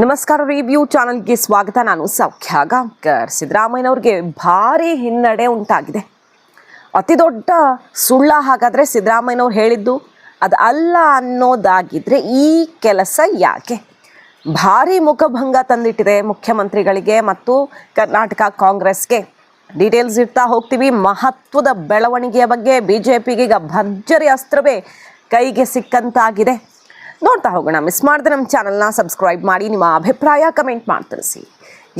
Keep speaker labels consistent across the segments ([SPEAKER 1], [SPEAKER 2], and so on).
[SPEAKER 1] ನಮಸ್ಕಾರ ರಿವ್ಯೂ ಚಾನಲ್ಗೆ ಸ್ವಾಗತ. ನಾನು ಸೌಖ್ಯ ಗಾಂಕರ್. ಸಿದ್ದರಾಮಯ್ಯನವ್ರಿಗೆ ಭಾರಿ ಹಿನ್ನಡೆ ಉಂಟಾಗಿದೆ. ಅತಿ ದೊಡ್ಡ ಸುಳ್ಳ ಹಾಗಾದರೆ ಸಿದ್ದರಾಮಯ್ಯನವ್ರು ಹೇಳಿದ್ದು ಅದು ಅಲ್ಲ ಅನ್ನೋದಾಗಿದ್ದರೆ ಈ ಕೆಲಸ ಯಾಕೆ? ಭಾರಿ ಮುಖಭಂಗ ತಂದಿಟ್ಟಿದೆ ಮುಖ್ಯಮಂತ್ರಿಗಳಿಗೆ ಮತ್ತು ಕರ್ನಾಟಕ ಕಾಂಗ್ರೆಸ್ಗೆ. ಡೀಟೇಲ್ಸ್ ಇಡ್ತಾ ಹೋಗ್ತೀವಿ. ಮಹತ್ವದ ಬೆಳವಣಿಗೆಯ ಬಗ್ಗೆ ಬಿ ಜೆ ಪಿಗೀಗ ಭರ್ಜರಿ ಅಸ್ತ್ರವೇ ಕೈಗೆ ಸಿಕ್ಕಂತಾಗಿದೆ. ನೋಡ್ತಾ ಹೋಗೋಣ. ಮಿಸ್ ಮಾಡಿದ್ರೆ ನಮ್ಮ ಚಾನಲ್ನ ಸಬ್ಸ್ಕ್ರೈಬ್ ಮಾಡಿ, ನಿಮ್ಮ ಅಭಿಪ್ರಾಯ ಕಮೆಂಟ್ ಮಾಡಿ ತಿಳಿಸಿ.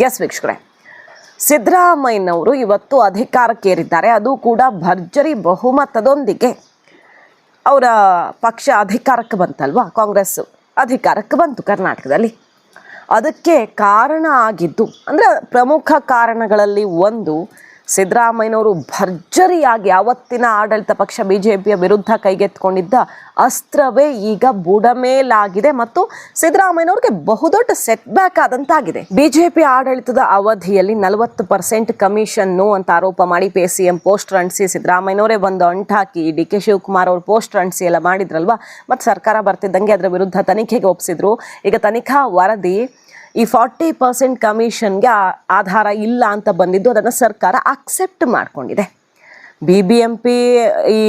[SPEAKER 1] ಎಸ್ ವೀಕ್ಷಕರೇ. ಸಿದ್ದರಾಮಯ್ಯನವರು ಇವತ್ತು ಅಧಿಕಾರಕ್ಕೇರಿದ್ದಾರೆ. ಅದು ಕೂಡ ಭರ್ಜರಿ ಬಹುಮತದೊಂದಿಗೆ ಅವರ ಪಕ್ಷ ಅಧಿಕಾರಕ್ಕೆ ಬಂತಲ್ವಾ? ಕಾಂಗ್ರೆಸ್ ಅಧಿಕಾರಕ್ಕೆ ಬಂತು ಕರ್ನಾಟಕದಲ್ಲಿ. ಅದಕ್ಕೆ ಕಾರಣ ಆಗಿದ್ದು, ಅಂದರೆ ಪ್ರಮುಖ ಕಾರಣಗಳಲ್ಲಿ ಒಂದು ಸಿದ್ದರಾಮಯ್ಯನವರು ಭರ್ಜರಿಯಾಗಿ ಅವತ್ತಿನ ಆಡಳಿತ ಪಕ್ಷ ಬಿ ಜೆ ಪಿಯ ವಿರುದ್ಧ ಕೈಗೆತ್ಕೊಂಡಿದ್ದ ಅಸ್ತ್ರವೇ ಈಗ ಬುಡಮೇಲಾಗಿದೆ ಮತ್ತು ಸಿದ್ದರಾಮಯ್ಯನವ್ರಿಗೆ ಬಹುದೊಡ್ಡ ಸೆಟ್ ಬ್ಯಾಕ್ ಆದಂತಾಗಿದೆ. ಬಿಜೆಪಿ ಆಡಳಿತದ ಅವಧಿಯಲ್ಲಿ ನಲವತ್ತು ಪರ್ಸೆಂಟ್ ಕಮಿಷನ್ನು ಅಂತ ಆರೋಪ ಮಾಡಿ ಪಿ ಸಿ ಎಂ ಪೋಸ್ಟ್ ಅಂಟಿಸಿ ಸಿದ್ದರಾಮಯ್ಯನವರೇ ಬಂದು ಅಂಟಾಕಿ ಡಿ ಕೆ ಶಿವಕುಮಾರ್ ಅವರು ಪೋಸ್ಟ್ ಅಂಟಿಸಿ ಎಲ್ಲ ಮಾಡಿದ್ರಲ್ವಾ? ಮತ್ತು ಸರ್ಕಾರ ಬರ್ತಿದ್ದಂಗೆ ಅದರ ವಿರುದ್ಧ ತನಿಖೆಗೆ ಒಪ್ಪಿಸಿದ್ರು ಈಗ ತನಿಖಾ ವರದಿ ಈ ಫಾರ್ಟಿ ಪರ್ಸೆಂಟ್ ಕಮಿಷನ್ಗೆ ಆಧಾರ ಇಲ್ಲ ಅಂತ ಬಂದಿದ್ದು, ಅದನ್ನು ಸರ್ಕಾರ ಅಕ್ಸೆಪ್ಟ್ ಮಾಡಿಕೊಂಡಿದೆ. ಬಿ ಬಿ ಎಂ ಪಿ ಈ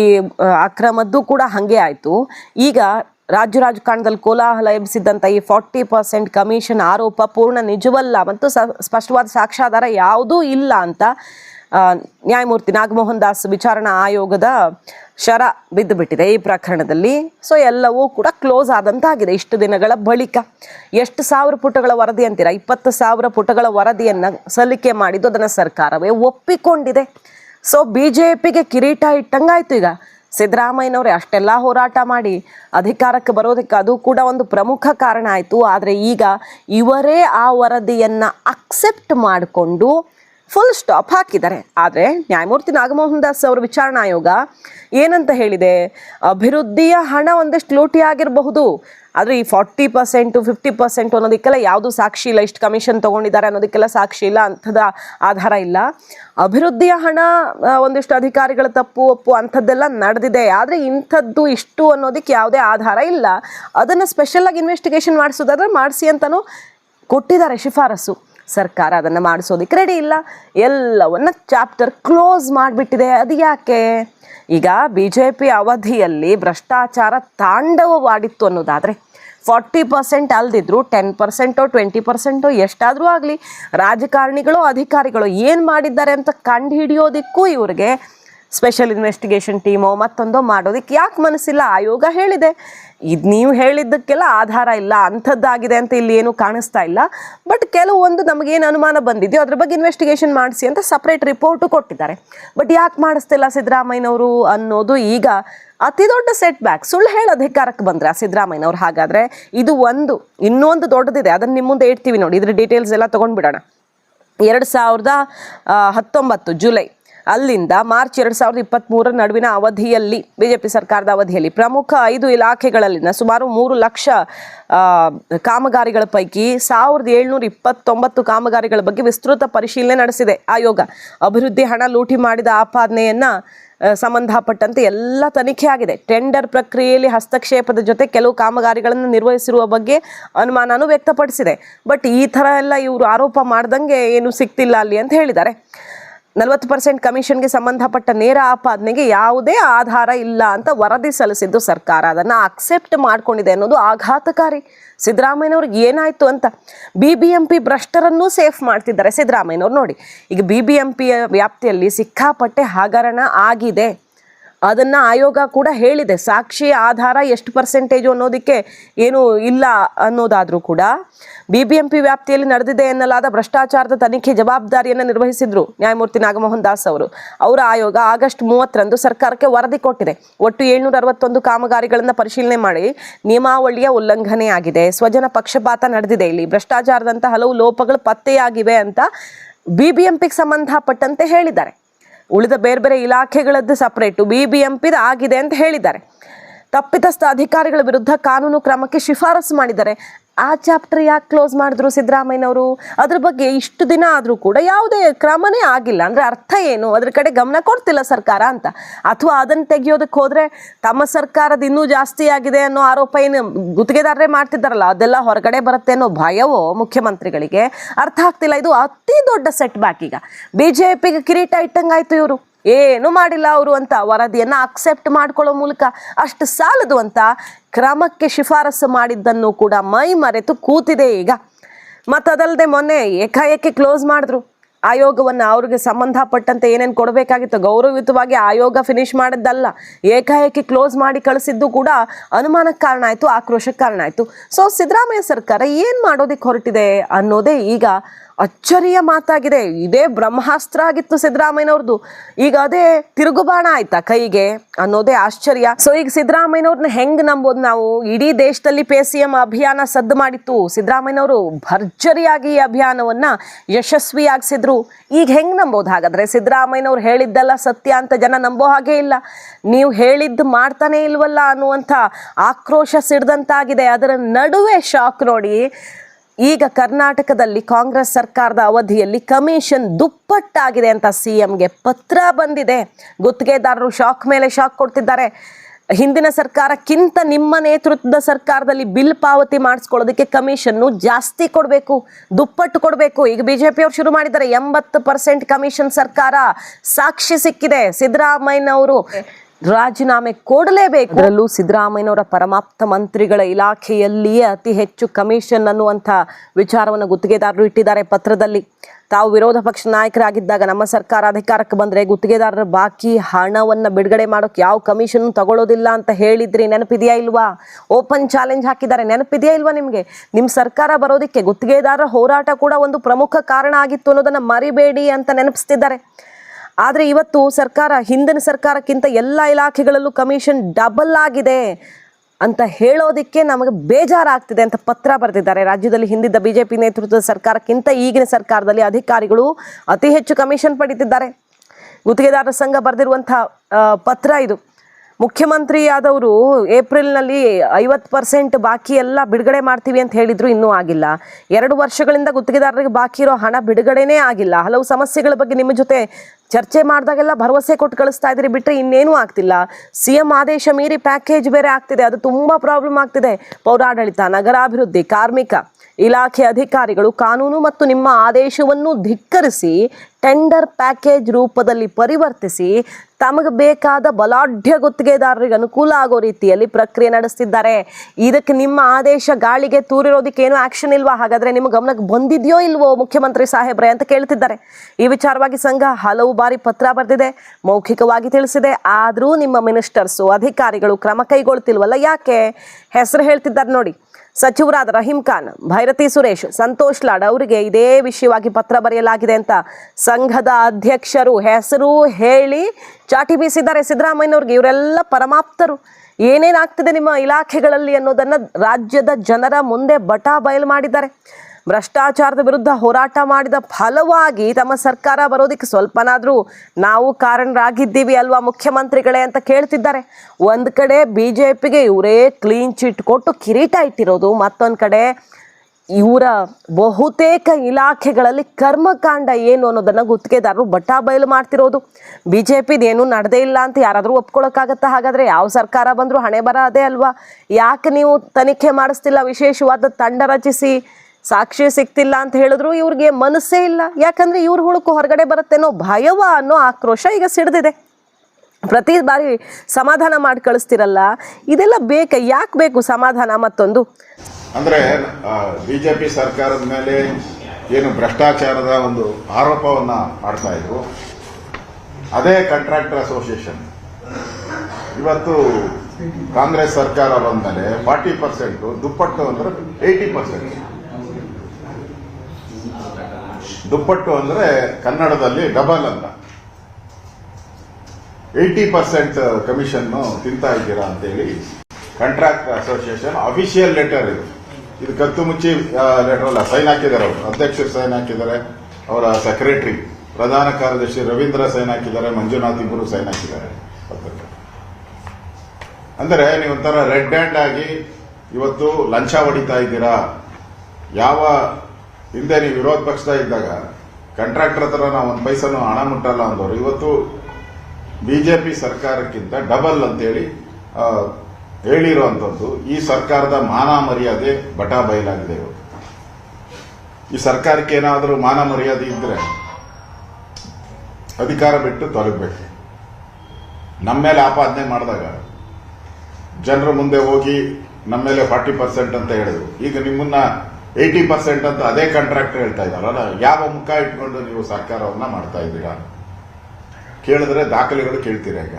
[SPEAKER 1] ಅಕ್ರಮದ್ದು ಕೂಡ ಹಾಗೆ ಆಯಿತು. ಈಗ ರಾಜ್ಯ ರಾಜಕಾರಣದಲ್ಲಿ ಕೋಲಾಹಲ ಎಬ್ಬಿಸಿದ್ದಂಥ ಈ ಫಾರ್ಟಿ ಪರ್ಸೆಂಟ್ ಕಮಿಷನ್ ಆರೋಪ ಪೂರ್ಣ ನಿಜವಲ್ಲ, ಮತ್ತು ಸ್ಪಷ್ಟವಾದ ಸಾಕ್ಷ್ಯಾಧಾರ ಯಾವುದೂ ಇಲ್ಲ ಅಂತ ನ್ಯಾಯಮೂರ್ತಿ ನಾಗಮೋಹನ್ ದಾಸ್ ವಿಚಾರಣಾ ಆಯೋಗದ ಶರ ಬಿದ್ದು ಬಿಟ್ಟಿದೆ ಈ ಪ್ರಕರಣದಲ್ಲಿ. ಸೊ ಎಲ್ಲವೂ ಕೂಡ ಕ್ಲೋಸ್ ಆದಂತಾಗಿದೆ ಇಷ್ಟು ದಿನಗಳ ಬಳಿಕ. ಎಷ್ಟು ಸಾವಿರ ಪುಟಗಳ ವರದಿ ಅಂತೀರಾ? ಇಪ್ಪತ್ತು ಸಾವಿರ ಪುಟಗಳ ವರದಿಯನ್ನು ಸಲ್ಲಿಕೆ ಮಾಡಿದ್ದು ಅದನ್ನು ಸರ್ಕಾರವೇ ಒಪ್ಪಿಕೊಂಡಿದೆ. ಸೊ ಬಿ ಜೆ ಪಿಗೆ ಕಿರೀಟ ಇಟ್ಟಂಗಾಯ್ತು ಈಗ. ಸಿದ್ದರಾಮಯ್ಯನವರೇ ಅಷ್ಟೆಲ್ಲ ಹೋರಾಟ ಮಾಡಿ ಅಧಿಕಾರಕ್ಕೆ ಬರೋದಕ್ಕೆ ಅದು ಕೂಡ ಒಂದು ಪ್ರಮುಖ ಕಾರಣ ಆಯಿತು. ಆದರೆ ಈಗ ಇವರೇ ಆ ವರದಿಯನ್ನು ಅಕ್ಸೆಪ್ಟ್ ಮಾಡಿಕೊಂಡು ಫುಲ್ ಸ್ಟಾಪ್ ಹಾಕಿದ್ದಾರೆ. ಆದರೆ ನ್ಯಾಯಮೂರ್ತಿ ನಾಗಮೋಹನ್ ದಾಸ್ ಅವರ ವಿಚಾರಣಾ ಆಯೋಗ ಏನಂತ ಹೇಳಿದೆ? ಅಭಿವೃದ್ಧಿಯ ಹಣ ಒಂದಷ್ಟು ಲೂಟಿ ಆಗಿರಬಹುದು. ಆದರೆ ಈ ಫಾರ್ಟಿ ಪರ್ಸೆಂಟು, ಫಿಫ್ಟಿ ಪರ್ಸೆಂಟ್ ಅನ್ನೋದಕ್ಕೆಲ್ಲ ಯಾವುದು ಸಾಕ್ಷಿ ಇಲ್ಲ, ಇಷ್ಟು ಕಮಿಷನ್ ತೊಗೊಂಡಿದ್ದಾರೆ ಅನ್ನೋದಕ್ಕೆಲ್ಲ ಸಾಕ್ಷಿ ಇಲ್ಲ ಅಂಥದ ಆಧಾರ ಇಲ್ಲ. ಅಭಿವೃದ್ಧಿಯ ಹಣ ಒಂದಿಷ್ಟು ಅಧಿಕಾರಿಗಳ ತಪ್ಪು ಒಪ್ಪು ಅಂಥದ್ದೆಲ್ಲ ನಡೆದಿದೆ. ಆದರೆ ಇಂಥದ್ದು ಇಷ್ಟು ಅನ್ನೋದಕ್ಕೆ ಯಾವುದೇ ಆಧಾರ ಇಲ್ಲ. ಅದನ್ನು ಸ್ಪೆಷಲಾಗಿ ಇನ್ವೆಸ್ಟಿಗೇಷನ್ ಮಾಡಿಸೋದಾದ್ರೆ ಮಾಡಿಸಿ ಅಂತಲೂ ಕೊಟ್ಟಿದ್ದಾರೆ ಶಿಫಾರಸು. ಸರ್ಕಾರ ಅದನ್ನು ಮಾಡಿಸೋದಕ್ಕೆ ರೆಡಿ ಇಲ್ಲ. ಎಲ್ಲವನ್ನು ಚಾಪ್ಟರ್ ಕ್ಲೋಸ್ ಮಾಡಿಬಿಟ್ಟಿದೆ. ಅದು ಯಾಕೆ? ಈಗ ಬಿ ಜೆ ಪಿ ಅವಧಿಯಲ್ಲಿ ಭ್ರಷ್ಟಾಚಾರ ತಾಂಡವವಾಡಿತ್ತು ಅನ್ನೋದಾದರೆ ಫಾರ್ಟಿ ಪರ್ಸೆಂಟ್ ಅಲ್ದಿದ್ರು ಟೆನ್ ಪರ್ಸೆಂಟೋ ಟ್ವೆಂಟಿ ಪರ್ಸೆಂಟೋ ಎಷ್ಟಾದರೂ ಆಗಲಿ ರಾಜಕಾರಣಿಗಳು, ಅಧಿಕಾರಿಗಳು ಏನು ಮಾಡಿದ್ದಾರೆ ಅಂತ ಕಂಡುಹಿಡಿಯೋದಕ್ಕೂ ಇವ್ರಿಗೆ ಸ್ಪೆಷಲ್ ಇನ್ವೆಸ್ಟಿಗೇಷನ್ ಟೀಮೋ ಮತ್ತೊಂದೋ ಮಾಡೋದಕ್ಕೆ ಯಾಕೆ ಮನಸ್ಸಿಲ್ಲ? ಆಯೋಗ ಹೇಳಿದೆ. ಇದು ನೀವು ಹೇಳಿದ್ದಕ್ಕೆಲ್ಲ ಆಧಾರ ಇಲ್ಲ. ಅಂಥದ್ದಾಗಿದೆ ಅಂತ ಇಲ್ಲಿ ಏನು ಕಾಣಿಸ್ತಾ ಇಲ್ಲ. ಬಟ್ ಕೆಲವೊಂದು ನಮಗೇನು ಅನುಮಾನ ಬಂದಿದೆಯೋ ಅದ್ರ ಬಗ್ಗೆ ಇನ್ವೆಸ್ಟಿಗೇಷನ್ ಮಾಡಿಸಿ ಅಂತ ಸಪ್ರೇಟ್ ರಿಪೋರ್ಟು ಕೊಟ್ಟಿದ್ದಾರೆ. ಬಟ್ ಯಾಕೆ ಮಾಡಿಸ್ತಿಲ್ಲ ಸಿದ್ದರಾಮಯ್ಯನವರು ಅನ್ನೋದು ಈಗ ಅತಿ ದೊಡ್ಡ ಸೆಟ್ ಬ್ಯಾಕ್ ಸುಳ್ಳು ಹೇಳಿ ಅಧಿಕಾರಕ್ಕೆ ಬಂದ್ರೆ ಸಿದ್ದರಾಮಯ್ಯನವ್ರು ಹಾಗಾದರೆ ಇದು ಒಂದು. ಇನ್ನೊಂದು ದೊಡ್ಡದಿದೆ. ಅದನ್ನು ನಿಮ್ಮ ಮುಂದೆ ಇಡ್ತೀವಿ ನೋಡಿ. ಇದ್ರ ಡೀಟೇಲ್ಸ್ ಎಲ್ಲ ತೊಗೊಂಡ್ಬಿಡೋಣ. ಎರಡು ಸಾವಿರದ ಹತ್ತೊಂಬತ್ತು ಜುಲೈ. ಅಲ್ಲಿಂದ ಮಾರ್ಚ್ ಎರಡು ಸಾವಿರದ ಇಪ್ಪತ್ತ್ಮೂರರ ನಡುವಿನ ಅವಧಿಯಲ್ಲಿ ಬಿಜೆಪಿ ಸರ್ಕಾರದ ಅವಧಿಯಲ್ಲಿ ಪ್ರಮುಖ ಐದು ಇಲಾಖೆಗಳಲ್ಲಿನ ಸುಮಾರು ಮೂರು ಲಕ್ಷ ಕಾಮಗಾರಿಗಳ ಪೈಕಿ ಸಾವಿರದ ಏಳ್ನೂರ ಇಪ್ಪತ್ತೊಂಬತ್ತು ಕಾಮಗಾರಿಗಳ ಬಗ್ಗೆ ವಿಸ್ತೃತ ಪರಿಶೀಲನೆ ನಡೆಸಿದೆ. ಆಯೋಗ ಅಭಿವೃದ್ಧಿ ಹಣ ಲೂಟಿ ಮಾಡಿದ ಆಪಾದನೆಯನ್ನ ಸಂಬಂಧಪಟ್ಟಂತೆ ಎಲ್ಲ ತನಿಖೆ ಆಗಿದೆ. ಟೆಂಡರ್ ಪ್ರಕ್ರಿಯೆಯಲ್ಲಿ ಹಸ್ತಕ್ಷೇಪದ ಜೊತೆ ಕೆಲವು ಕಾಮಗಾರಿಗಳನ್ನು ನಿರ್ವಹಿಸಿರುವ ಬಗ್ಗೆ ಅನುಮಾನನೂ ವ್ಯಕ್ತಪಡಿಸಿದೆ. ಬಟ್ ಈ ಥರ ಎಲ್ಲ ಇವರು ಆರೋಪ ಮಾಡ್ದಂಗೆ ಏನು ಸಿಕ್ತಿಲ್ಲ ಅಲ್ಲಿ ಅಂತ ಹೇಳಿದ್ದಾರೆ. ನಲವತ್ತು ಪರ್ಸೆಂಟ್ ಕಮಿಷನ್ಗೆ ಸಂಬಂಧಪಟ್ಟ ನೇರ ಆಪಾದನೆಗೆ ಯಾವುದೇ ಆಧಾರ ಇಲ್ಲ ಅಂತ ವರದಿ ಸಲ್ಲಿಸಿದ್ದು ಸರ್ಕಾರ. ಅದನ್ನು ಅಕ್ಸೆಪ್ಟ್ ಮಾಡ್ಕೊಂಡಿದೆ ಅನ್ನೋದು ಆಘಾತಕಾರಿ. ಸಿದ್ದರಾಮಯ್ಯನವ್ರಿಗೆ ಏನಾಯಿತು ಅಂತ ಬಿ ಬಿ ಎಂ ಪಿ ಭ್ರಷ್ಟರನ್ನೂ ಸೇಫ್ ಮಾಡ್ತಿದ್ದಾರೆ ಸಿದ್ದರಾಮಯ್ಯನವ್ರು ನೋಡಿ. ಈಗ ಬಿ ಬಿ ಎಂ ಪಿಯ ವ್ಯಾಪ್ತಿಯಲ್ಲಿ ಸಿಕ್ಕಾಪಟ್ಟೆ ಹಗರಣ ಆಗಿದೆ. ಅದನ್ನು ಆಯೋಗ ಕೂಡ ಹೇಳಿದೆ. ಸಾಕ್ಷಿ ಆಧಾರ ಎಷ್ಟು ಪರ್ಸೆಂಟೇಜು ಅನ್ನೋದಕ್ಕೆ ಏನು ಇಲ್ಲ ಅನ್ನೋದಾದರೂ ಕೂಡ ಬಿ ಬಿ ಎಂ ಪಿ ವ್ಯಾಪ್ತಿಯಲ್ಲಿ ನಡೆದಿದೆ ಎನ್ನಲಾದ ಭ್ರಷ್ಟಾಚಾರದ ತನಿಖೆ ಜವಾಬ್ದಾರಿಯನ್ನು ನಿರ್ವಹಿಸಿದ್ರು ನ್ಯಾಯಮೂರ್ತಿ ನಾಗಮೋಹನ್ ದಾಸ್ ಅವರು. ಅವರ ಆಯೋಗ ಆಗಸ್ಟ್ ಮೂವತ್ತರಂದು ಸರ್ಕಾರಕ್ಕೆ ವರದಿ ಕೊಟ್ಟಿದೆ. ಒಟ್ಟು ಏಳ್ನೂರ ಅರವತ್ತೊಂದು ಕಾಮಗಾರಿಗಳನ್ನು ಪರಿಶೀಲನೆ ಮಾಡಿ ನಿಯಮಾವಳಿಯ ಉಲ್ಲಂಘನೆ ಆಗಿದೆ ಸ್ವಜನ ಪಕ್ಷಪಾತ ನಡೆದಿದೆ ಇಲ್ಲಿ. ಭ್ರಷ್ಟಾಚಾರದಂಥ ಹಲವು ಲೋಪಗಳು ಪತ್ತೆಯಾಗಿವೆ ಅಂತ ಬಿ ಬಿ ಎಂ ಪಿಗೆ ಸಂಬಂಧಪಟ್ಟಂತೆ ಹೇಳಿದ್ದಾರೆ. ಉಳಿದ ಬೇರೆ ಬೇರೆ ಇಲಾಖೆಗಳದ್ದು ಸಪ್ರೇಟು ಬಿ ಬಿ ಆಗಿದೆ ಅಂತ ಹೇಳಿದ್ದಾರೆ. ತಪ್ಪಿತಸ್ಥ ಅಧಿಕಾರಿಗಳ ವಿರುದ್ಧ ಕಾನೂನು ಕ್ರಮಕ್ಕೆ ಶಿಫಾರಸು ಮಾಡಿದ್ದಾರೆ. ಆ ಚಾಪ್ಟರ್ ಯಾಕೆ ಕ್ಲೋಸ್ ಮಾಡಿದ್ರು ಸಿದ್ದರಾಮಯ್ಯನವರು? ಅದ್ರ ಬಗ್ಗೆ ಇಷ್ಟು ದಿನ ಆದರೂ ಕೂಡ ಯಾವುದೇ ಕ್ರಮನೇ ಆಗಿಲ್ಲ. ಅಂದರೆ ಅರ್ಥ ಏನು? ಅದ್ರ ಕಡೆ ಗಮನ ಕೊಡ್ತಿಲ್ಲ ಸರ್ಕಾರ ಅಂತ. ಅಥವಾ ಅದನ್ನು ತೆಗೆಯೋದಕ್ಕೆ ಹೋದರೆ ತಮ್ಮ ಸರ್ಕಾರದ ಇನ್ನೂ ಜಾಸ್ತಿ ಆಗಿದೆ ಅನ್ನೋ ಆರೋಪ ಏನು ಗುತ್ತಿಗೆದಾರರೇ ಮಾಡ್ತಿದ್ದಾರಲ್ಲ, ಅದೆಲ್ಲ ಹೊರಗಡೆ ಬರುತ್ತೆ ಅನ್ನೋ ಭಯವೋ ಮುಖ್ಯಮಂತ್ರಿಗಳಿಗೆ? ಅರ್ಥ ಆಗ್ತಿಲ್ಲ. ಇದು ಅತಿ ದೊಡ್ಡ ಸೆಟ್ ಬ್ಯಾಕ್ ಈಗ. ಬಿ ಜೆ ಪಿಗೆ ಕಿರೀಟ ಇಟ್ಟಂಗಾಯ್ತು ಇವರು. ಏನು ಮಾಡಿಲ್ಲ ಅವರು ಅಂತ ವರದಿಯನ್ನ ಅಕ್ಸೆಪ್ಟ್ ಮಾಡ್ಕೊಳ್ಳೋ ಮೂಲಕ ಅಷ್ಟು ಸಾಲದು ಅಂತ ಕ್ರಮಕ್ಕೆ ಶಿಫಾರಸು ಮಾಡಿದ್ದನ್ನು ಕೂಡ ಮೈ ಮರೆತು ಕೂತಿದೆ ಈಗ. ಮತ್ತದಲ್ಲದೆ ಮೊನ್ನೆ ಏಕಾಏಕಿ ಕ್ಲೋಸ್ ಮಾಡಿದ್ರು. ಆಯೋಗವನ್ನು ಅವ್ರಿಗೆ ಸಂಬಂಧಪಟ್ಟಂತೆ ಏನೇನು ಕೊಡಬೇಕಾಗಿತ್ತು? ಗೌರವಯುತವಾಗಿ ಆಯೋಗ ಫಿನಿಶ್ ಮಾಡಿದ್ದಲ್ಲ. ಏಕಾಏಕಿ ಕ್ಲೋಸ್ ಮಾಡಿ ಕಳಿಸಿದ್ದು ಕೂಡ ಅನುಮಾನಕ್ಕೆ ಕಾರಣ ಆಯಿತು, ಆಕ್ರೋಶಕ್ಕೆ ಕಾರಣ ಆಯಿತು. ಸೊ ಸಿದ್ದರಾಮಯ್ಯ ಸರ್ಕಾರ ಏನು ಮಾಡೋದಕ್ಕೆ ಹೊರಟಿದೆ ಅನ್ನೋದೇ ಈಗ ಅಚ್ಚರಿಯ ಮಾತಾಗಿದೆ. ಇದೇ ಬ್ರಹ್ಮಾಸ್ತ್ರ ಆಗಿತ್ತು ಸಿದ್ದರಾಮಯ್ಯನವ್ರದ್ದು ಈಗ ಅದೇ ತಿರುಗುಬಾಣ ಆಯ್ತಾ ಕೈಗೆ ಅನ್ನೋದೇ ಆಶ್ಚರ್ಯ. ಸೊ ಈಗ ಸಿದ್ದರಾಮಯ್ಯನವ್ರನ್ನ ಹೆಂಗ್ ನಂಬೋದು ನಾವು? ಇಡೀ ದೇಶದಲ್ಲಿ ಪೇ ಸಿ ಎಂ ಅಭಿಯಾನ ಸದ್ದು ಮಾಡಿತ್ತು. ಸಿದ್ದರಾಮಯ್ಯನವರು ಭರ್ಜರಿಯಾಗಿ ಈ ಅಭಿಯಾನವನ್ನ ಯಶಸ್ವಿಯಾಗಿಸಿದ್ರು. ಈಗ ಹೆಂಗ್ ನಂಬೋದು? ಹಾಗಾದ್ರೆ ಸಿದ್ದರಾಮಯ್ಯನವ್ರು ಹೇಳಿದ್ದೆಲ್ಲ ಸತ್ಯ ಅಂತ ಜನ ನಂಬೋ ಹಾಗೆ ಇಲ್ಲ. ನೀವು ಹೇಳಿದ್ದು ಮಾಡ್ತಾನೆ ಇಲ್ವಲ್ಲ ಅನ್ನುವಂಥ ಆಕ್ರೋಶ ಸಿಡ್ದಂತಾಗಿದೆ. ಅದರ ನಡುವೆ ಶಾಕ್ ನೋಡಿ ಈಗ ಕರ್ನಾಟಕದಲ್ಲಿ ಕಾಂಗ್ರೆಸ್ ಸರ್ಕಾರದ ಅವಧಿಯಲ್ಲಿ ಕಮಿಷನ್ ದುಪ್ಪಟ್ಟಾಗಿದೆ ಅಂತ ಸಿ ಎಂಗೆ ಪತ್ರ ಬಂದಿದೆ. ಗುತ್ತಿಗೆದಾರರು ಶಾಕ್ ಮೇಲೆ ಶಾಕ್ ಕೊಡ್ತಿದ್ದಾರೆ. ಹಿಂದಿನ ಸರ್ಕಾರಕ್ಕಿಂತ ನಿಮ್ಮ ನೇತೃತ್ವದ ಸರ್ಕಾರದಲ್ಲಿ ಬಿಲ್ ಪಾವತಿ ಮಾಡಿಸ್ಕೊಳ್ಳೋದಕ್ಕೆ ಕಮಿಷನ್ನು ಜಾಸ್ತಿ ಕೊಡಬೇಕು, ದುಪ್ಪಟ್ಟು ಕೊಡಬೇಕು. ಈಗ ಬಿ ಜೆ ಪಿಯವರು ಶುರು ಮಾಡಿದ್ದಾರೆ. ಎಂಬತ್ತು ಪರ್ಸೆಂಟ್ ಕಮಿಷನ್ ಸರ್ಕಾರ ಸಾಕ್ಷಿ ಸಿಕ್ಕಿದೆ. ಸಿದ್ದರಾಮಯ್ಯನವರು ರಾಜೀನಾಮೆ ಕೊಡಲೇಬೇಕು. ಅದರಲ್ಲೂ ಸಿದ್ದರಾಮಯ್ಯನವರ ಪರಮಾಪ್ತ ಮಂತ್ರಿಗಳ ಇಲಾಖೆಯಲ್ಲಿಯೇ ಅತಿ ಹೆಚ್ಚು ಕಮಿಷನ್ ಅನ್ನುವಂಥ ವಿಚಾರವನ್ನು ಗುತ್ತಿಗೆದಾರರು ಇಟ್ಟಿದ್ದಾರೆ ಪತ್ರದಲ್ಲಿ. ತಾವು ವಿರೋಧ ಪಕ್ಷ ನಾಯಕರಾಗಿದ್ದಾಗ ನಮ್ಮ ಸರ್ಕಾರ ಅಧಿಕಾರಕ್ಕೆ ಬಂದರೆ ಗುತ್ತಿಗೆದಾರರ ಬಾಕಿ ಹಣವನ್ನು ಬಿಡುಗಡೆ ಮಾಡೋಕ್ಕೆ ಯಾವ ಕಮಿಷನ್ ತಗೊಳ್ಳೋದಿಲ್ಲ ಅಂತ ಹೇಳಿದ್ರಿ ನೆನಪಿದೆಯಾ ಇಲ್ವಾ? ಓಪನ್ ಚಾಲೆಂಜ್ ಹಾಕಿದ್ದಾರೆ. ನೆನಪಿದೆಯಾ ಇಲ್ವಾ ನಿಮಗೆ? ನಿಮ್ಮ ಸರ್ಕಾರ ಬರೋದಕ್ಕೆ ಗುತ್ತಿಗೆದಾರರ ಹೋರಾಟ ಕೂಡ ಒಂದು ಪ್ರಮುಖ ಕಾರಣ ಆಗಿತ್ತು ಅನ್ನೋದನ್ನು ಮರಿಬೇಡಿ ಅಂತ ನೆನಪಿಸ್ತಿದ್ದಾರೆ. ಆದರೆ ಇವತ್ತು ಸರ್ಕಾರ, ಹಿಂದಿನ ಸರ್ಕಾರಕ್ಕಿಂತ ಎಲ್ಲ ಇಲಾಖೆಗಳಲ್ಲೂ ಕಮಿಷನ್ ಡಬಲ್ ಆಗಿದೆ ಅಂತ ಹೇಳೋದಕ್ಕೆ ನಮಗೆ ಬೇಜಾರಾಗ್ತಿದೆ ಅಂತ ಪತ್ರ ಬರೆದಿದ್ದಾರೆ. ರಾಜ್ಯದಲ್ಲಿ ಹಿಂದಿದ್ದ ಬಿ ಜೆ ಪಿ ನೇತೃತ್ವದ ಸರ್ಕಾರಕ್ಕಿಂತ ಈಗಿನ ಸರ್ಕಾರದಲ್ಲಿ ಅಧಿಕಾರಿಗಳು ಅತಿ ಹೆಚ್ಚು ಕಮಿಷನ್ ಪಡೀತಿದ್ದಾರೆ. ಗುತ್ತಿಗೆದಾರರ ಸಂಘ ಬರೆದಿರುವಂಥ ಪತ್ರ ಇದು. ಮುಖ್ಯಮಂತ್ರಿ ಆದವರು ಏಪ್ರಿಲ್ನಲ್ಲಿ ಐವತ್ತು ಪರ್ಸೆಂಟ್ ಬಾಕಿ ಎಲ್ಲ ಬಿಡುಗಡೆ ಮಾಡ್ತೀವಿ ಅಂತ ಹೇಳಿದ್ರು ಇನ್ನೂ ಆಗಿಲ್ಲ. ಎರಡು ವರ್ಷಗಳಿಂದ ಗುತ್ತಿಗೆದಾರರಿಗೆ ಬಾಕಿ ಇರೋ ಹಣ ಬಿಡುಗಡೆನೇ ಆಗಿಲ್ಲ. ಹಲವು ಸಮಸ್ಯೆಗಳ ಬಗ್ಗೆ ನಿಮ್ಮ ಜೊತೆ ಚರ್ಚೆ ಮಾಡಿದಾಗೆಲ್ಲ ಭರವಸೆ ಕೊಟ್ಟು ಕಳಿಸ್ತಾ ಇದ್ರಿ ಬಿಟ್ಟರೆ ಇನ್ನೇನೂ ಆಗ್ತಿಲ್ಲ. ಸಿ ಎಂ ಆದೇಶ ಮೀರಿ ಪ್ಯಾಕೇಜ್ ಬೇರೆ ಆಗ್ತಿದೆ. ಅದು ತುಂಬ ಪ್ರಾಬ್ಲಮ್ ಆಗ್ತಿದೆ. ಪೌರಾಡಳಿತ, ನಗರಾಭಿವೃದ್ಧಿ, ಕಾರ್ಮಿಕ, ಇಲಾಖೆ ಅಧಿಕಾರಿಗಳು ಕಾನೂನು ಮತ್ತು ನಿಮ್ಮ ಆದೇಶವನ್ನು ಧಿಕ್ಕರಿಸಿ ಟೆಂಡರ್ ಪ್ಯಾಕೇಜ್ ರೂಪದಲ್ಲಿ ಪರಿವರ್ತಿಸಿ ತಮಗೆ ಬೇಕಾದ ಬಲಾಢ್ಯ ಗುತ್ತಿಗೆದಾರರಿಗೆ ಅನುಕೂಲ ಆಗೋ ರೀತಿಯಲ್ಲಿ ಪ್ರಕ್ರಿಯೆ ನಡೆಸ್ತಿದ್ದಾರೆ. ಇದಕ್ಕೆ ನಿಮ್ಮ ಆದೇಶ ಗಾಳಿಗೆ ತೂರಿರೋದಕ್ಕೆ ಏನು ಆಕ್ಷನ್ ಇಲ್ವಾ? ಹಾಗಾದ್ರೆ ನಿಮ್ಮ ಗಮನಕ್ಕೆ ಬಂದಿದೆಯೋ ಇಲ್ವೋ ಮುಖ್ಯಮಂತ್ರಿ ಸಾಹೇಬ್ರೆ ಅಂತ ಕೇಳ್ತಿದ್ದಾರೆ. ಈ ವಿಚಾರವಾಗಿ ಸಂಘ ಹಲವು ಬಾರಿ ಪತ್ರ ಬರೆದಿದೆ, ಮೌಖಿಕವಾಗಿ ತಿಳಿಸಿದೆ. ಆದರೂ ನಿಮ್ಮ ಮಿನಿಸ್ಟರ್ಸು, ಅಧಿಕಾರಿಗಳು ಕ್ರಮ ಕೈಗೊಳ್ತಿಲ್ವಲ್ಲ? ಯಾಕೆ? ಹೆಸರು ಹೇಳ್ತಿದ್ದಾರೆ ನೋಡಿ. ಸಚಿವರಾದ ರಹೀಂ ಖಾನ್, ಭೈರತಿ ಸುರೇಶ್, ಸಂತೋಷ್ ಲಾಡ್ ಅವರಿಗೆ ಇದೇ ವಿಷಯವಾಗಿ ಪತ್ರ ಬರೆಯಲಾಗಿದೆ ಅಂತ ಸಂಘದ ಅಧ್ಯಕ್ಷರು ಹೆಸರು ಹೇಳಿ ಚಾಟಿ ಬೀಸಿದ್ದಾರೆ. ಸಿದ್ದರಾಮಯ್ಯನವ್ರಿಗೆ ಇವರೆಲ್ಲ ಪರಮಾಪ್ತರು. ಏನೇನಾಗ್ತಿದೆ ನಿಮ್ಮ ಇಲಾಖೆಗಳಲ್ಲಿ ಅನ್ನೋದನ್ನ ರಾಜ್ಯದ ಜನರ ಮುಂದೆ ಬಟಾ ಬಯಲು ಮಾಡಿದ್ದಾರೆ. ಭ್ರಷ್ಟಾಚಾರದ ವಿರುದ್ಧ ಹೋರಾಟ ಮಾಡಿದ ಫಲವಾಗಿ ತಮ್ಮ ಸರ್ಕಾರ ಬರೋದಕ್ಕೆ ಸ್ವಲ್ಪನಾದರೂ ನಾವು ಕಾರಣರಾಗಿದ್ದೀವಿ ಅಲ್ವಾ ಮುಖ್ಯಮಂತ್ರಿಗಳೇ ಅಂತ ಕೇಳ್ತಿದ್ದಾರೆ. ಒಂದು ಕಡೆ ಬಿ ಜೆ ಪಿಗೆ ಇವರೇ ಕ್ಲೀನ್ ಚಿಟ್ ಕೊಟ್ಟು ಕಿರೀಟ ಇಟ್ಟಿರೋದು, ಮತ್ತೊಂದು ಕಡೆ ಇವರ ಬಹುತೇಕ ಇಲಾಖೆಗಳಲ್ಲಿ ಕರ್ಮಕಾಂಡ ಏನು ಅನ್ನೋದನ್ನು ಗುತ್ತಿಗೆದಾರರು ಬಟ್ಟಾ ಬಯಲು ಮಾಡ್ತಿರೋದು. ಬಿ ಜೆ ಪಿದೇನು ನಡೆದೇ ಇಲ್ಲ ಅಂತ ಯಾರಾದರೂ ಒಪ್ಕೊಳ್ಳೋಕ್ಕಾಗತ್ತಾ ಹಾಗಾದರೆ ಯಾವ ಸರ್ಕಾರ ಬಂದರೂ ಹಣೆ ಬರ ಅದೇ ಅಲ್ವಾ? ಯಾಕೆ ನೀವು ತನಿಖೆ ಮಾಡಿಸ್ತಿಲ್ಲ? ವಿಶೇಷವಾದ ತಂಡ ರಚಿಸಿ, ಸಾಕ್ಷಿ ಸಿಗ್ತಿಲ್ಲ ಅಂತ ಹೇಳಿದ್ರು ಇವ್ರಿಗೆ ಮನಸ್ಸೇ ಇಲ್ಲ. ಯಾಕಂದ್ರೆ ಇವ್ರ ಹುಳುಕು ಹೊರಗಡೆ ಬರುತ್ತೇನೋ ಭಯವ ಅನ್ನೋ ಆಕ್ರೋಶ ಈಗ ಸಿಡ್ದಿದೆ. ಪ್ರತಿ ಬಾರಿ ಸಮಾಧಾನ ಮಾಡಿ ಕಳಿಸ್ತಿರಲ್ಲ. ಇದೆಲ್ಲ ಬೇಕು? ಯಾಕೆ ಬೇಕು ಸಮಾಧಾನ ಮತ್ತೊಂದು?
[SPEAKER 2] ಅಂದ್ರೆ ಬಿಜೆಪಿ ಸರ್ಕಾರದ ಮೇಲೆ ಏನು ಭ್ರಷ್ಟಾಚಾರದ ಒಂದು ಆರೋಪವನ್ನ ಮಾಡ್ತಾ ಇದ್ರು. ಅದೇ ಕಾಂಟ್ರಾಕ್ಟರ್ ಅಸೋಸಿಯೇಷನ್ ಇವತ್ತು ಕಾಂಗ್ರೆಸ್ ಸರ್ಕಾರ ಬಂದ ಮೇಲೆ ಫಾರ್ಟಿ ಪರ್ಸೆಂಟ್, ದುಪ್ಪಟ್ಟು ಅಂದ್ರೆ ಏಯ್ಟಿ ಪರ್ಸೆಂಟ್. ದುಪ್ಪಟ್ಟು ಅಂದ್ರೆ ಕನ್ನಡದಲ್ಲಿ ಡಬಲ್ ಅಂತ. ಏಯ್ಟಿ ಪರ್ಸೆಂಟ್ ಕಮಿಷನ್ ತಿಂತಾ ಇದ್ದೀರಾ ಅಂತೇಳಿ ಕಾಂಟ್ರಾಕ್ಟ್ ಅಸೋಸಿಯೇಷನ್ ಅಫಿಷಿಯಲ್ ಲೆಟರ್ ಇದು. ಇದು ಕತ್ತು ಮುಚ್ಚಿ ಲೆಟರ್ ಅಲ್ಲ ಸೈನ್ ಹಾಕಿದ್ದಾರೆ ಅವರು. ಅಧ್ಯಕ್ಷರು ಸೈನ್ ಹಾಕಿದ್ದಾರೆ. ಅವರ ಸೆಕ್ರೆಟರಿ ಪ್ರಧಾನ ಕಾರ್ಯದರ್ಶಿ ರವೀಂದ್ರ ಸೈನ್ ಹಾಕಿದ್ದಾರೆ. ಮಂಜುನಾಥ್ ಇಬ್ಬರು ಸೈನ್ ಹಾಕಿದ್ದಾರೆ. ಅಂದರೆ ನೀವು ಒಂಥರ ರೆಡ್ ಹ್ಯಾಂಡ್ ಆಗಿ ಇವತ್ತು ಲಂಚ ಹೊಡಿತಾ ಇದ್ದೀರಾ? ಯಾವ, ಹಿಂದೆ ನೀವು ವಿರೋಧ ಪಕ್ಷದಾಗ ಇದ್ದಾಗ ಕಾಂಟ್ರಾಕ್ಟರ್ ಹತ್ರ ನಾವು ಒಂದು ಪೈಸನು ಹಣ ಮುಟ್ಟಲ್ಲ ಅಂದವರು. ಇವತ್ತು ಬಿಜೆಪಿ ಸರ್ಕಾರಕ್ಕಿಂತ ಡಬಲ್ ಅಂತೇಳಿ ಹೇಳಿರುವಂಥದ್ದು ಈ ಸರ್ಕಾರದ ಮಾನ ಮರ್ಯಾದೆ ಬಟಾ ಬಯಲಾಗಿದೆ ಇವತ್ತು ಈ ಸರ್ಕಾರಕ್ಕೆ ಏನಾದರೂ ಮಾನ ಮರ್ಯಾದೆ ಇದ್ರೆ ಅಧಿಕಾರ ಬಿಟ್ಟು ತೊಲಗಬೇಕು. ನಮ್ಮ ಮೇಲೆ ಆಪಾದನೆ ಮಾಡಿದಾಗ ಜನರ ಮುಂದೆ ಹೋಗಿ ನಮ್ಮ ಮೇಲೆ ಫಾರ್ಟಿ ಪರ್ಸೆಂಟ್ ಅಂತ ಹೇಳಿದ್ರು. ಈಗ ನಿಮ್ಮನ್ನ ಏಯ್ಟಿ ಪರ್ಸೆಂಟ್ ಅಂತ ಅದೇ ಕಾಂಟ್ರಾಕ್ಟರ್ ಹೇಳ್ತಾ ಇದ್ದಾರಲ್ಲ, ಯಾವ ಮುಖ ಇಟ್ಕೊಂಡು ನೀವು ಸರ್ಕಾರವನ್ನ ಮಾಡ್ತಾ ಇದ್ದೀರಾ? ಕೇಳಿದ್ರೆ ದಾಖಲೆಗಳು ಕೇಳ್ತೀರಾ ಈಗ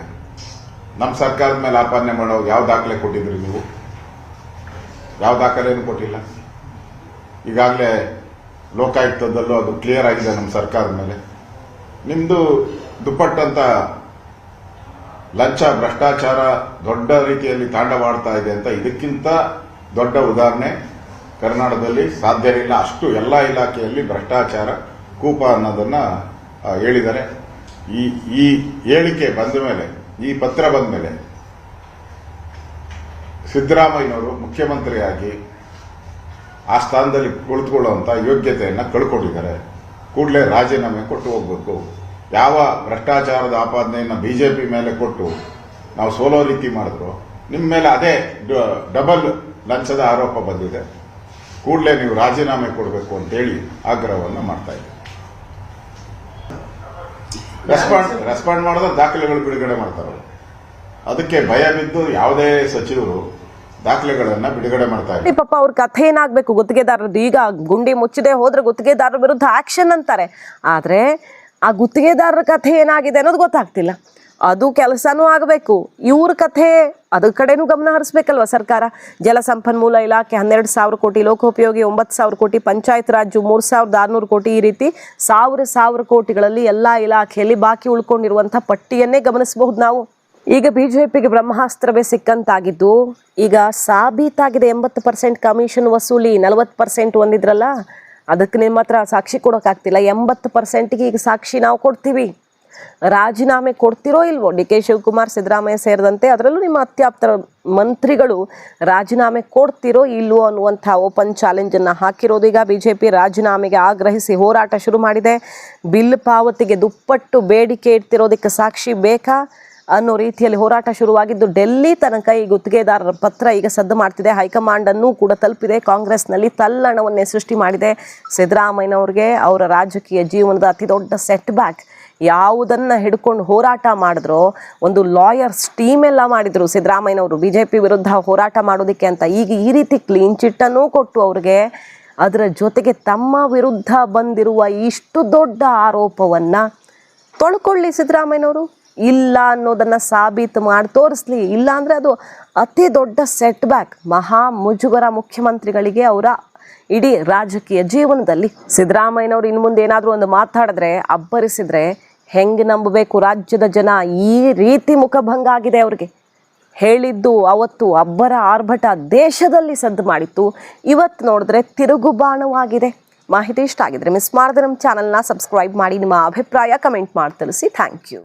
[SPEAKER 2] ನಮ್ಮ ಸರ್ಕಾರದ ಮೇಲೆ ಆಪಾದನೆ ಮಾಡೋ ಯಾವ ದಾಖಲೆ ಕೊಟ್ಟಿದ್ರಿ ನೀವು? ಯಾವ ದಾಖಲೆನೂ ಕೊಟ್ಟಿಲ್ಲ. ಈಗಾಗಲೇ ಲೋಕಾಯುಕ್ತದಲ್ಲೂ ಅದು ಕ್ಲಿಯರ್ ಆಗಿದೆ ನಮ್ಮ ಸರ್ಕಾರದ ಮೇಲೆ. ನಿಮ್ದು ದುಪ್ಪಟ್ಟಂತ ಲಂಚ, ಭ್ರಷ್ಟಾಚಾರ ದೊಡ್ಡ ರೀತಿಯಲ್ಲಿ ತಾಂಡವಾಡ್ತಾ ಇದೆ ಅಂತ ಇದಕ್ಕಿಂತ ದೊಡ್ಡ ಉದಾಹರಣೆ ಕರ್ನಾಟಕದಲ್ಲಿ ಸಾಧ್ಯ ಇಲ್ಲ. ಅಷ್ಟು ಎಲ್ಲ ಇಲಾಖೆಯಲ್ಲಿ ಭ್ರಷ್ಟಾಚಾರ ಕೂಪ ಅನ್ನೋದನ್ನ ಹೇಳಿದ್ದಾರೆ. ಈ ಈ ಹೇಳಿಕೆ ಬಂದ ಮೇಲೆ ಈ ಪತ್ರ ಬಂದ ಮೇಲೆ ಸಿದ್ದರಾಮಯ್ಯನವರು ಮುಖ್ಯಮಂತ್ರಿಯಾಗಿ ಆ ಸ್ಥಾನದಲ್ಲಿ ಕುಳಿತುಕೊಳ್ಳುವಂಥ ಯೋಗ್ಯತೆಯನ್ನು ಕಳ್ಕೊಂಡಿದ್ದಾರೆ. ಕೂಡಲೇ ರಾಜೀನಾಮೆ ಕೊಟ್ಟು ಹೋಗಬೇಕು. ಯಾವ ಭ್ರಷ್ಟಾಚಾರದ ಆಪಾದನೆಯನ್ನ ಬಿಜೆಪಿ ಮೇಲೆ ಕೊಟ್ಟು ನಾವು ಸೋಲೋ ರೀತಿ ಮಾಡಿದ್ರು ನಿಮ್ಮ ಮೇಲೆ ಅದೇ ಡಬಲ್ ಲಂಚದ ಆರೋಪ ಬಂದಿದೆ. ಕೂಡಲೇ ನೀವು ರಾಜೀನಾಮೆ ಕೊಡಬೇಕು ಅಂತೇಳಿ ಆಗ್ರಹವನ್ನು ಮಾಡ್ತಾ ಇದ್ದೀವಿ. ರೆಸ್ಪಾಂಡ್ ರೆಸ್ಪಾಂಡ್ ಮಾಡಿದ್ರೆ ದಾಖಲೆಗಳು ಬಿಡುಗಡೆ ಮಾಡ್ತಾರೆ. ಅದಕ್ಕೆ ಭಯ ಬಿದ್ದು ಯಾವುದೇ ಸಚಿವರು ದಾಖಲೆಗಳನ್ನ ಬಿಡುಗಡೆ
[SPEAKER 1] ಮಾಡ್ತಾರೆ ಪಾಪ ಅವ್ರ ಕಥೆ ಏನಾಗ್ಬೇಕು? ಗುತ್ತಿಗೆದಾರರದ್ದು ಈಗ ಗುಂಡಿ ಮುಚ್ಚದೆ ಹೋದ್ರೆ ಗುತ್ತಿಗೆದಾರರ ವಿರುದ್ಧ ಆಕ್ಷನ್ ಅಂತಾರೆ. ಆದ್ರೆ ಆ ಗುತ್ತಿಗೆದಾರರ ಕಥೆ ಏನಾಗಿದೆ ಅನ್ನೋದು ಗೊತ್ತಾಗ್ತಿಲ್ಲ. ಅದು ಕೆಲಸನೂ ಆಗಬೇಕು. ಇವ್ರ ಕಥೆ ಅದ್ರ ಕಡೆನೂ ಗಮನ ಹರಿಸ್ಬೇಕಲ್ವ ಸರ್ಕಾರ? ಜಲಸಂಪನ್ಮೂಲ ಇಲಾಖೆ ಹನ್ನೆರಡು ಸಾವಿರ ಕೋಟಿ, ಲೋಕೋಪಯೋಗಿ ಒಂಬತ್ತು ಸಾವಿರ ಕೋಟಿ, ಪಂಚಾಯತ್ ರಾಜು ಮೂರು ಸಾವಿರದ ಆರುನೂರು ಕೋಟಿ ಈ ರೀತಿ ಸಾವಿರ ಸಾವಿರ ಕೋಟಿಗಳಲ್ಲಿ ಎಲ್ಲ ಇಲಾಖೆಯಲ್ಲಿ ಬಾಕಿ ಉಳ್ಕೊಂಡಿರುವಂಥ ಪಟ್ಟಿಯನ್ನೇ ಗಮನಿಸಬಹುದು ನಾವು. ಈಗ ಬಿಜೆಪಿಗೆ ಬ್ರಹ್ಮಾಸ್ತ್ರವೇ ಸಿಕ್ಕಂತಾಗಿದ್ದು, ಈಗ ಸಾಬೀತಾಗಿದೆ ಎಂಬತ್ತು ಪರ್ಸೆಂಟ್ ಕಮಿಷನ್ ವಸೂಲಿ, ನಲವತ್ತು ಪರ್ಸೆಂಟ್ ಒಂದಿದ್ರಲ್ಲ, ಅದಕ್ಕೆ ನಿಮ್ಮ ಹತ್ರ ಸಾಕ್ಷಿ ಕೊಡೋಕ್ಕಾಗ್ತಿಲ್ಲ. ಎಂಬತ್ತು ಪರ್ಸೆಂಟ್ಗೆ ಈಗ ಸಾಕ್ಷಿ ನಾವು ಕೊಡ್ತೀವಿ. ರಾಜೀನಾಮೆ ಕೊಡ್ತಿರೋ ಇಲ್ವೋ? ಡಿ ಕೆ ಶಿವಕುಮಾರ್, ಸಿದ್ದರಾಮಯ್ಯ ಸೇರಿದಂತೆ ಅದರಲ್ಲೂ ನಿಮ್ಮ ಅತ್ಯಾಪ್ತರ ಮಂತ್ರಿಗಳು ರಾಜೀನಾಮೆ ಕೊಡ್ತಿರೋ ಇಲ್ವೋ ಅನ್ನುವಂಥ ಓಪನ್ ಚಾಲೆಂಜನ್ನು ಹಾಕಿರೋದೀಗ ಬಿ ಜೆ ಪಿ ರಾಜೀನಾಮೆಗೆ ಆಗ್ರಹಿಸಿ ಹೋರಾಟ ಶುರು ಮಾಡಿದೆ. ಬಿಲ್ ಪಾವತಿಗೆ ದುಪ್ಪಟ್ಟು ಬೇಡಿಕೆ ಇಡ್ತಿರೋದಕ್ಕೆ ಸಾಕ್ಷಿ ಬೇಕಾ ಅನ್ನೋ ರೀತಿಯಲ್ಲಿ ಹೋರಾಟ ಶುರುವಾಗಿದ್ದು ಡೆಲ್ಲಿ ತನಕ ಈ ಗುತ್ತಿಗೆದಾರರ ಪತ್ರ ಈಗ ಸದ್ದು ಮಾಡ್ತಿದೆ. ಹೈಕಮಾಂಡ್ ಅನ್ನು ಕೂಡ ತಲುಪಿದೆ. ಕಾಂಗ್ರೆಸ್ನಲ್ಲಿ ತಲ್ಲಣವನ್ನೇ ಸೃಷ್ಟಿ ಮಾಡಿದೆ ಸಿದ್ದರಾಮಯ್ಯನವ್ರಿಗೆ ಅವರ ರಾಜಕೀಯ ಜೀವನದ ಅತಿ ದೊಡ್ಡ ಸೆಟ್ ಬ್ಯಾಕ್ ಯಾವುದನ್ನ ಹಿಡ್ಕೊಂಡು ಹೋರಾಟ ಮಾಡಿದ್ರು, ಒಂದು ಲಾಯರ್ಸ್ ಟೀಮ್ ಎಲ್ಲ ಮಾಡಿದ್ರು. ಸಿದ್ದರಾಮಯ್ಯನವರು ಪಿ ವಿರುದ್ಧ ಹೋರಾಟ ಮಾಡೋದಕ್ಕೆ ಅಂತ. ಈಗ ಈ ರೀತಿ ಕ್ಲೀನ್ ಚಿಟ್ಟನ್ನು ಕೊಟ್ಟು ಅವ್ರಿಗೆ ಅದರ ಜೊತೆಗೆ ತಮ್ಮ ವಿರುದ್ಧ ಬಂದಿರುವ ಇಷ್ಟು ದೊಡ್ಡ ಆರೋಪವನ್ನು ತೊಳ್ಕೊಳ್ಳಿ ಸಿದ್ದರಾಮಯ್ಯನವರು. ಇಲ್ಲ ಅನ್ನೋದನ್ನು ಸಾಬೀತು ಮಾಡಿ, ತೋರಿಸ್ಲಿ. ಇಲ್ಲ ಅಂದರೆ ಅದು ಅತಿ ದೊಡ್ಡ ಸೆಟ್ ಬ್ಯಾಕ್ ಮಹಾ ಮುಜುಗರ ಮುಖ್ಯಮಂತ್ರಿಗಳಿಗೆ ಅವರ ಇಡೀ ರಾಜಕೀಯ ಜೀವನದಲ್ಲಿ. ಸಿದ್ದರಾಮಯ್ಯನವರು ಇನ್ನು ಮುಂದೆ ಏನಾದರೂ ಒಂದು ಮಾತಾಡಿದ್ರೆ, ಅಬ್ಬರಿಸಿದ್ರೆ ಹೆಂಗೆ ನಂಬಬೇಕು ರಾಜ್ಯದ ಜನ? ಈ ರೀತಿ ಮುಖಭಂಗ ಆಗಿದೆ ಅವ್ರಿಗೆ. ಹೇಳಿದ್ದು ಅವತ್ತು ಅಬ್ಬರ ಆರ್ಭಟ ದೇಶದಲ್ಲಿ ಸದ್ದು ಮಾಡಿತ್ತು. ಇವತ್ತು ನೋಡಿದ್ರೆ ತಿರುಗುಬಾಣವಾಗಿದೆ ಮಾಹಿತಿ ಇಷ್ಟ ಆಗಿದ್ರೆ ಮಿಸ್ ಮಾಡಿದ್ರೆ ನಮ್ಮ ಚಾನಲ್ನ ಸಬ್ಸ್ಕ್ರೈಬ್ ಮಾಡಿ, ನಿಮ್ಮ ಅಭಿಪ್ರಾಯ ಕಮೆಂಟ್ ಮಾಡಿ ತಿಳಿಸಿ. Thank you